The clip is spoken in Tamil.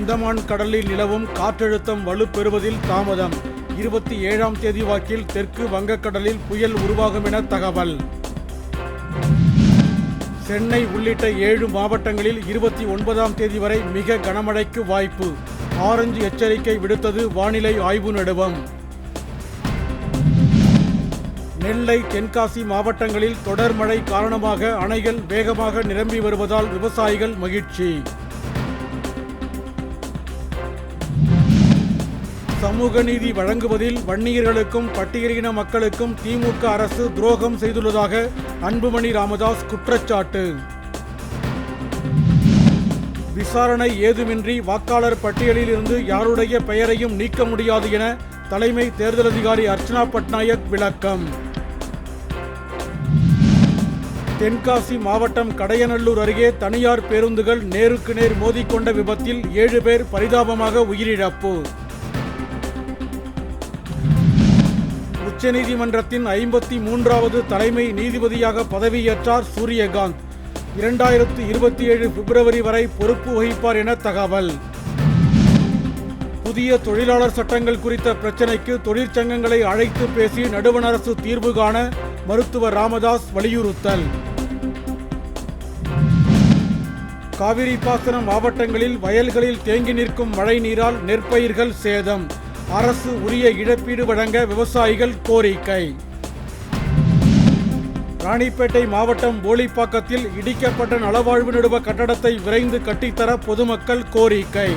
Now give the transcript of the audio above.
அந்தமான் கடலில் நிலவும் காற்றழுத்தம் வலுப்பெறுவதில் தாமதம். இருபத்தி ஏழாம் தேதி வாக்கில் தெற்கு வங்கக்கடலில் புயல் உருவாகும் என தகவல். சென்னை உள்ளிட்ட ஏழு மாவட்டங்களில் இருபத்தி ஒன்பதாம் தேதி வரை மிக கனமழைக்கு வாய்ப்பு. ஆரஞ்சு எச்சரிக்கை விடுத்தது வானிலை ஆய்வு நடுவம். நெல்லை தென்காசி மாவட்டங்களில் தொடர் மழை காரணமாக அணைகள் வேகமாக நிரம்பி வருவதால் விவசாயிகள் மகிழ்ச்சி. சமூக நீதி வழங்குவதில் வன்னியர்களுக்கும் பட்டியலின மக்களுக்கும் திமுக அரசு துரோகம் செய்துள்ளதாக அன்புமணி ராமதாஸ் குற்றச்சாட்டு. விசாரணை ஏதுமின்றி வாக்காளர் பட்டியலில் இருந்து யாருடைய பெயரையும் நீக்க முடியாது என தலைமை தேர்தல் அதிகாரி அர்ச்சனா பட்நாயக் விளக்கம். தென்காசி மாவட்டம் கடையநல்லூர் அருகே தனியார் பேருந்துகள் நேருக்கு நேர் மோதிக்கொண்ட விபத்தில் ஏழு பேர் பரிதாபமாக உயிரிழப்பு. உச்சநீதிமன்றத்தின் ஐம்பத்தி மூன்றாவது தலைமை நீதிபதியாக பதவியேற்றார் சூரியகாந்த். இரண்டாயிரத்து இருபத்தி ஏழு பிப்ரவரி வரை பொறுப்பு வகிப்பார் என தகவல். புதிய தொழிலாளர் சட்டங்கள் குறித்த பிரச்சினைக்கு தொழிற்சங்கங்களை அழைத்து பேசி நடுவண் அரசு தீர்வு காண மருத்துவர் ராமதாஸ் வலியுறுத்தல். காவிரி பாசன மாவட்டங்களில் வயல்களில் தேங்கி நிற்கும் மழை நீரால் நெற்பயிர்கள் சேதம். அரசு உரிய இழப்பீடு வழங்க விவசாயிகள் கோரிக்கை. ராணிப்பேட்டை மாவட்டம் போலிப்பாக்கத்தில் இடிக்கப்பட்ட நலவாழ்வு நடுவ கட்டடத்தை விரைந்து கட்டித்தர பொதுமக்கள் கோரிக்கை.